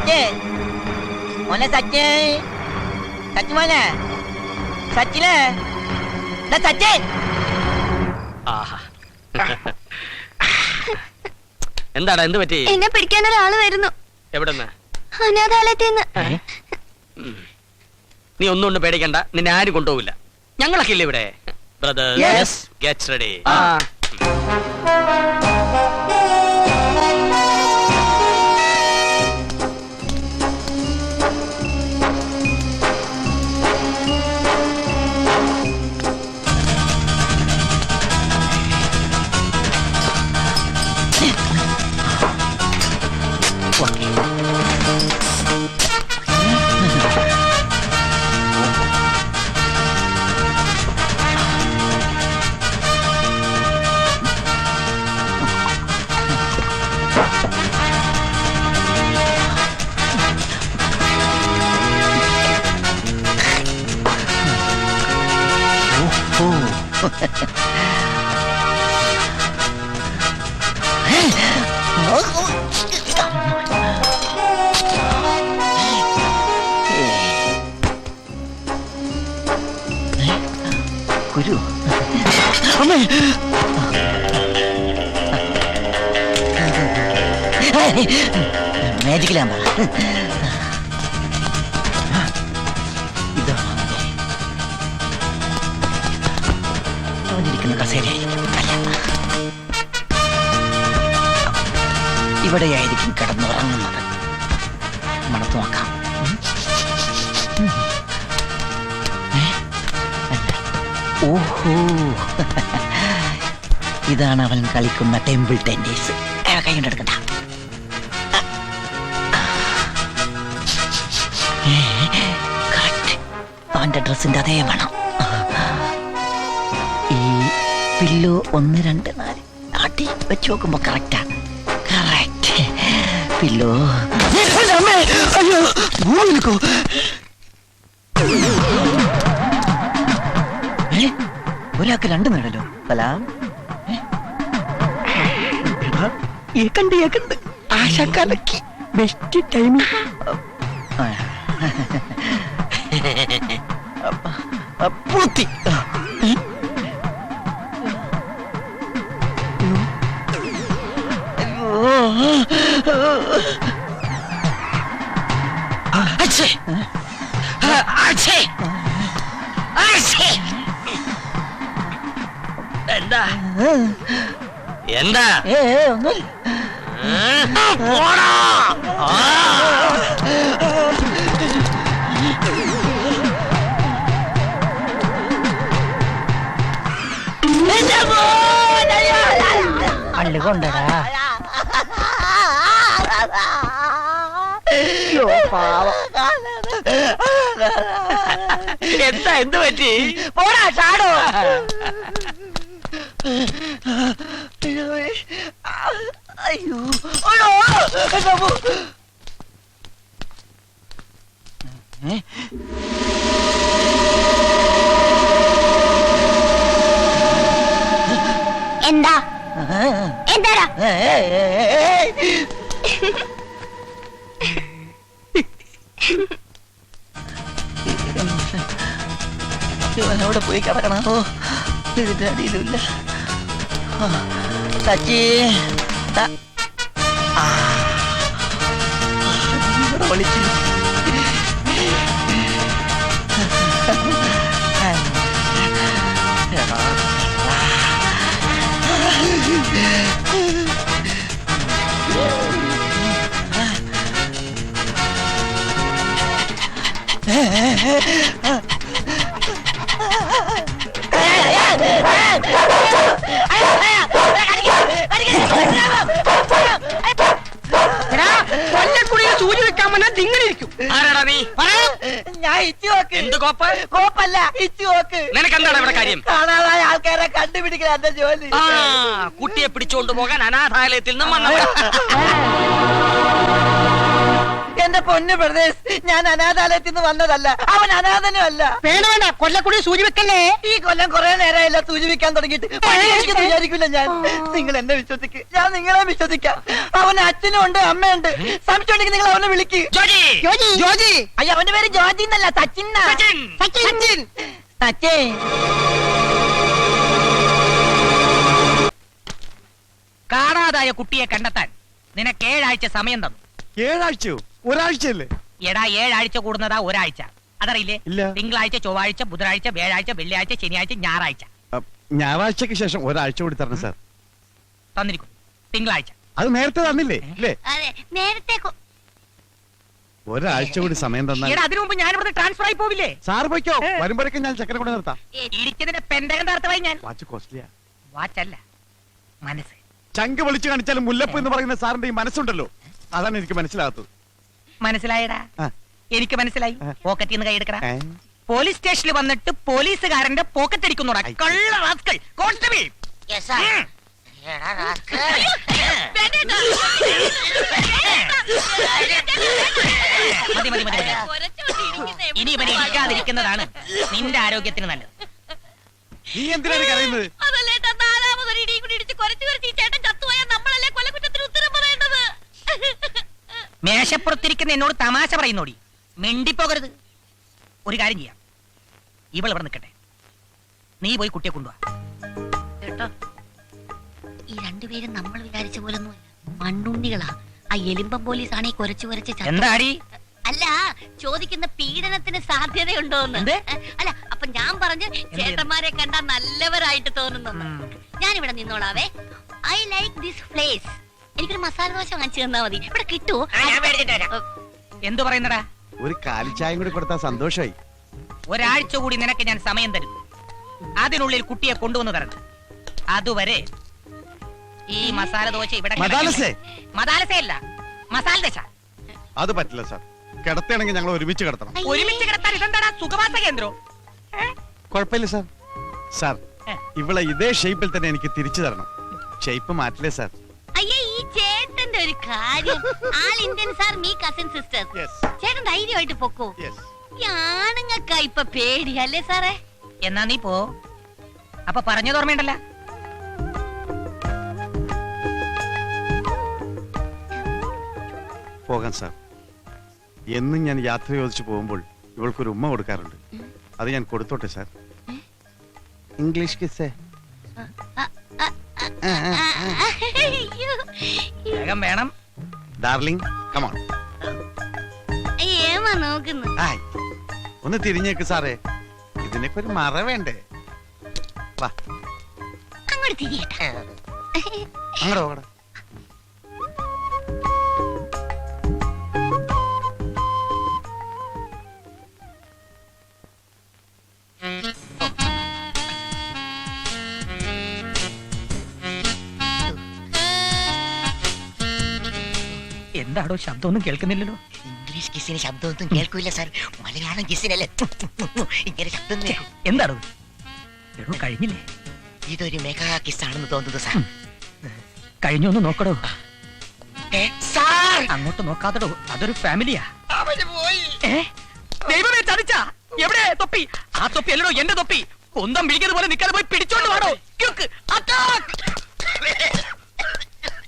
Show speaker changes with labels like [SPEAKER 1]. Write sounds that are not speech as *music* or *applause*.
[SPEAKER 1] സച്ചേ മോനെ സച്ചേ സച്ചു മോനെ സച്ചിലേ ദാ സച്ചേ
[SPEAKER 2] ആഹാ. എന്താടാ എന്ത് പറ്റി?
[SPEAKER 3] എന്നെ പിടിക്കാൻ ഒരാൾ വരുന്നു.
[SPEAKER 2] എവിടെന്ന്?
[SPEAKER 3] അനാഥാലയത്തിൽ നിന്ന്
[SPEAKER 2] നീ ഒന്നും കൊണ്ട് പേടിക്കണ്ട. നിന്നെ ആരും കൊണ്ടുപോകില്ല ഞങ്ങളൊക്കെ ഇല്ലേ ഇവിടെ? Brother
[SPEAKER 1] Yes.
[SPEAKER 2] ഗെറ്റ്സ് റെഡി
[SPEAKER 1] കുരു മാജിക്കലാമ്പ അവനിരിക്കുന്ന കസേരയായിരിക്കും ഇവിടെയായിരിക്കും കിടന്നുറങ്ങുന്നത്. മണത്ത് നോക്കാം? ഓഹോ. ഇതാണ് അവൻ കളിക്കുന്ന ടെമ്പിൾ ടെന്നീസ്. കൈ കൊണ്ടെടുക്കണ്ട കറക്റ്റ്. അവന്റെ ഡ്രസ്സിന്റെ അതേ മണം. ഈ പില്ലോ ഒന്ന് രണ്ട് നാല്. അടി വെച്ച് നോക്കുമ്പോ കറക്റ്റാ കറക്റ്റ് പില്ലോ? ഒരാൾക്ക് രണ്ട് ഏ? എടാ, ഏക്കണ്ട് ഏക്കണ്ട് ആശ ബെസ്റ്റ് ടൈമിംഗ് പൂത്തി. ഏ?
[SPEAKER 2] അച്ഛേ അച്ഛേ അച്ഛേ എന്താ എന്താ
[SPEAKER 1] ഏ ഏ, ഒന്നുമില്ല
[SPEAKER 2] ഏ? പോടാ. ആ.
[SPEAKER 1] അയ്യോ, *laughs* പാവം.
[SPEAKER 2] എന്താ എന്ത് പറ്റി?
[SPEAKER 1] പോടാ ചാടോ. അയ്യോ?
[SPEAKER 3] എന്താ? എന്താടാ?
[SPEAKER 1] ഇവൻ എവിടെ പോയി കിടക്കണം? ഓ ഇതിന്റെ അടിയിലുമില്ല സച്ചി ത-
[SPEAKER 2] കാര്യം.
[SPEAKER 1] കാണാതായ ആൾക്കാരെ കണ്ടുപിടിക്കല എന്റെ ജോലി?
[SPEAKER 2] ആ കുട്ടിയെ പിടിച്ചോണ്ട് പോകാൻ അനാഥാലയത്തിൽ നിന്നും വന്നവൻ
[SPEAKER 1] എന്റെ പൊന്നു പ്രദേശ് ഞാൻ അനാഥാലയത്തിൽ നിന്ന് വന്നതല്ല. അവൻ അനാഥനും അല്ല
[SPEAKER 4] വേണ്ട വേണ്ട കൊല്ലക്കുടി സൂചി വെക്കല്ലേ
[SPEAKER 1] ഈ കൊല്ലം കുറെ നേരമായില്ല സൂചിപ്പിക്കാൻ തുടങ്ങിയിട്ട്. വിചാരിക്കില്ല ഞാൻ. നിങ്ങൾ എന്നെ വിശ്വസിക്ക്. ഞാൻ നിങ്ങളെ വിശ്വസിക്കാം. അവന് അച്ഛനും ഉണ്ട് അമ്മയുണ്ട്. സംശയമുണ്ടെങ്കിൽ നിങ്ങൾ അവനെ വിളിക്ക്.
[SPEAKER 2] ജോജി
[SPEAKER 4] ജോജി! ജോജി!
[SPEAKER 1] അയ്യോ അവന്റെ പേര് ജോജി എന്നല്ല സച്ചിൻ എന്നാ.
[SPEAKER 2] സച്ചിൻ.
[SPEAKER 4] സച്ചിൻ!
[SPEAKER 1] സച്ചിൻ.
[SPEAKER 5] കാണാതായ കുട്ടിയെ കണ്ടെത്താൻ നിനക്ക് ഏഴാഴ്ച സമയം തന്നു.
[SPEAKER 6] ഏഴാഴ്ചയോ? ഒരാഴ്ചയല്ലേ?
[SPEAKER 5] എടാ ഏഴാഴ്ച കൂടുന്നതാ ഒരാഴ്ച. അതറിയില്ലേ?
[SPEAKER 6] ഇല്ല.
[SPEAKER 5] തിങ്കളാഴ്ച ചൊവ്വാഴ്ച ബുധനാഴ്ച വ്യാഴാഴ്ച വെള്ളിയാഴ്ച ശനിയാഴ്ച ഞായറാഴ്ച.
[SPEAKER 6] അ, ഞായറാഴ്ചക്ക് ശേഷം ഒരാഴ്ച കൂടി തരണം സാർ.
[SPEAKER 5] തന്നിരിക്കും. തിങ്കളാഴ്ച.
[SPEAKER 6] അത് നേരത്തെ തന്നില്ലേ? ഇല്ലേ?
[SPEAKER 3] അതെ നേരത്തെ കൊ-
[SPEAKER 6] ഒരാഴ്ച കൂടി സമയം തന്നാൽ
[SPEAKER 5] എടാ അതിനു മുമ്പ് ഞാൻ ഇവിടെ ട്രാൻസ്ഫർ ആയി പോവില്ലേ?
[SPEAKER 6] സാർ പോയിക്കോ? വരുമ്പോഴേക്കും ഞാൻ ചക്കര കൂടെ നിർത്താം.
[SPEAKER 5] ഇരിക്കുന്നതിന്റെ പെന്തകം തർത്തമായി ഞാൻ.
[SPEAKER 6] വാച്ച് കോസ്റ്റ്ലിയാ.
[SPEAKER 5] വാച്ചല്ല. മനസ്സ്.
[SPEAKER 6] ചങ്ക് വിളിച്ചു കാണിച്ചാലും മുല്ലപ്പ് എന്ന് പറയുന്ന സാറിന്റെ ഈ മനസ്സുണ്ടല്ലോ. അതാണ് എനിക്ക് മനസ്സിലാകത്തത്.
[SPEAKER 5] മനസ്സിലായടാ?
[SPEAKER 6] ആ.
[SPEAKER 5] എനിക്ക് മനസ്സിലായി.
[SPEAKER 6] ആ.
[SPEAKER 5] പോക്കറ്റിൽ നിന്ന് കൈയെടുക്കടാ.
[SPEAKER 6] ഏ?
[SPEAKER 5] പോലീസ് സ്റ്റേഷനിൽ വന്നിട്ട് പോലീസുകാരന്റെ പോക്കറ്റ് അടിക്കുന്നോടാ.
[SPEAKER 6] ഐ.
[SPEAKER 5] കള്ള കോൺസ്റ്റബിൾ. ഉം. മതി മതി മതി മതി. ഇനി ഇവനെ ഇരിക്കാതിരിക്കുന്നതാണ് നിന്റെ ആരോഗ്യത്തിന് നല്ലത്.
[SPEAKER 6] നീ എന്തിനാണ് കരയുന്നത്?
[SPEAKER 3] അതല്ലേട്ടാ
[SPEAKER 5] മേശപ്പുറത്തിരിക്കുന്ന എന്നോട് തമാശ പറയുന്നോടി. മിണ്ടിപ്പോകരുത്. ഒരു കാര്യം ചെയ്യാം. ഇവൾ ഇവിടെ നിൽക്കട്ടെ. നീ പോയി കുട്ടിയെ കൊണ്ടുവാ.
[SPEAKER 3] കേട്ടോ ഈ രണ്ടുപേരും നമ്മൾ വിചാരിച്ച പോലെ മണ്ണുണ്ണികളാ. ആ എലിമ്പം പോലീസ് ആണ് ഈ കുരച്ചു കുരച്ച് ചത്ത-
[SPEAKER 5] എന്താടി?
[SPEAKER 3] അല്ല ചോദിക്കുന്ന പീഡനത്തിന് സാധ്യതയുണ്ടോ
[SPEAKER 5] എന്ത്?
[SPEAKER 3] അല്ല അപ്പൊ ഞാൻ പറഞ്ഞു ചേട്ടന്മാരെ കണ്ടാ നല്ലവരായിട്ട് തോന്നുന്നു.
[SPEAKER 5] ഉം.
[SPEAKER 3] ഞാൻ ഇവിടെ നിന്നോളാവേ. ഐ ലൈക്ക് ദിസ് പ്ലേസ് എനിക്കൊരു മസാല ദോശ വാങ്ങിച്ചു തന്നാ മതി. ഇവിടെ കിട്ടുവോ
[SPEAKER 5] എന്തു പറയുന്നടാ?
[SPEAKER 6] ഒരു കാലിച്ചായം കൂടി കൊടുത്താൽ സന്തോഷമായി
[SPEAKER 5] ഒരാഴ്ച കൂടി നിനക്ക് ഞാൻ സമയം തരും. അതിനുള്ളിൽ കുട്ടിയെ കൊണ്ടുവന്ന് തരണം. അതുവരെ ഈ മസാല ദോശ ഇവിടെ
[SPEAKER 6] മദാലസേ?
[SPEAKER 5] മസാല ദശ.
[SPEAKER 6] അത് പറ്റില്ല സാർ. കിടത്തണെങ്കിൽ ഞങ്ങൾ ഒരുമിച്ച് കിടത്തണം.
[SPEAKER 5] ഒരുമിച്ച് കിടത്താൻ ഇതെന്താടാ സുഖവാസ കേന്ദ്രം?
[SPEAKER 6] കുഴപ്പമില്ല സാർ. സാർ
[SPEAKER 5] ഇവിടെ
[SPEAKER 6] ഇവളെ ഇതേ ഷേപ്പിൽ തന്നെ എനിക്ക് തിരിച്ചു തരണം. ഷേപ്പ് മാറ്റില്ലേ സാർ?
[SPEAKER 3] ഒരു കാര്യം. ആൾ Indian sir me cousin sister
[SPEAKER 6] Yes.
[SPEAKER 3] ചേട്ടൻ ധൈര്യമായിട്ട് പൊക്കോ? ആണുങ്ങൾക്കാ ഇപ്പൊ പേടി അല്ലേ സാറേ?
[SPEAKER 5] എന്നാ നീ പോ. അപ്പൊ പറഞ്ഞത് ഓർമ്മയുണ്ടല്ല.
[SPEAKER 6] പോകാം സാർ. എന്നും ഞാൻ യാത്ര ചോദിച്ചു പോകുമ്പോൾ ഇവൾക്കൊരു ഉമ്മ കൊടുക്കാറുണ്ട്. അത് ഞാൻ കൊടുത്തോട്ടെ സാർ? ഇംഗ്ലീഷ് കിസ്സേ.
[SPEAKER 5] വേഗം വേണം.
[SPEAKER 6] ഡാർലിംഗ് കമോൺ
[SPEAKER 3] ഏമാ നോക്കുന്നു.
[SPEAKER 6] ആയ്. ഒന്ന് തിരിഞ്ഞേക്ക് സാറേ. ഇതിനൊക്കെ ഒരു മറ വേണ്ടേ? വാ.
[SPEAKER 3] അങ്ങോട്ട് തിരിയട്ടെ.
[SPEAKER 6] അങ്ങോട്ട് പോകട
[SPEAKER 5] എന്താടോ ശബ്ദമൊന്നും കേൾക്കുന്നില്ലല്ലോ?
[SPEAKER 7] ഇംഗ്ലീഷ് കിസിന് ശബ്ദമൊന്നും കേൾക്കൂല സാർ. മലയാളം കിസിനല്ലേ ഇങ്ങനെ ശബ്ദം
[SPEAKER 5] എന്താടോ എടോ കഴിഞ്ഞില്ലേ?
[SPEAKER 7] ഇതൊരു മെഗാ കിസ് ആണെന്ന് തോന്നുന്നു സാർ.
[SPEAKER 5] കഴിഞ്ഞൊന്ന് നോക്കടോ.
[SPEAKER 7] സാർ!
[SPEAKER 5] അങ്ങോട്ട് നോക്കാത്തടോ. അതൊരു ഫാമിലിയാ.
[SPEAKER 7] പോയി?
[SPEAKER 5] ദൈവമേ ചതിച്ച. എവിടെ? തൊപ്പി. ആ തൊപ്പി അല്ലടോ എന്റെ തൊപ്പി. കൊന്തം പിടിക്കുന്നത് പോലെ നിൽക്കാതെ പോയി പിടിച്ചോണ്ട് വേണോ അറ്റാക്ക്!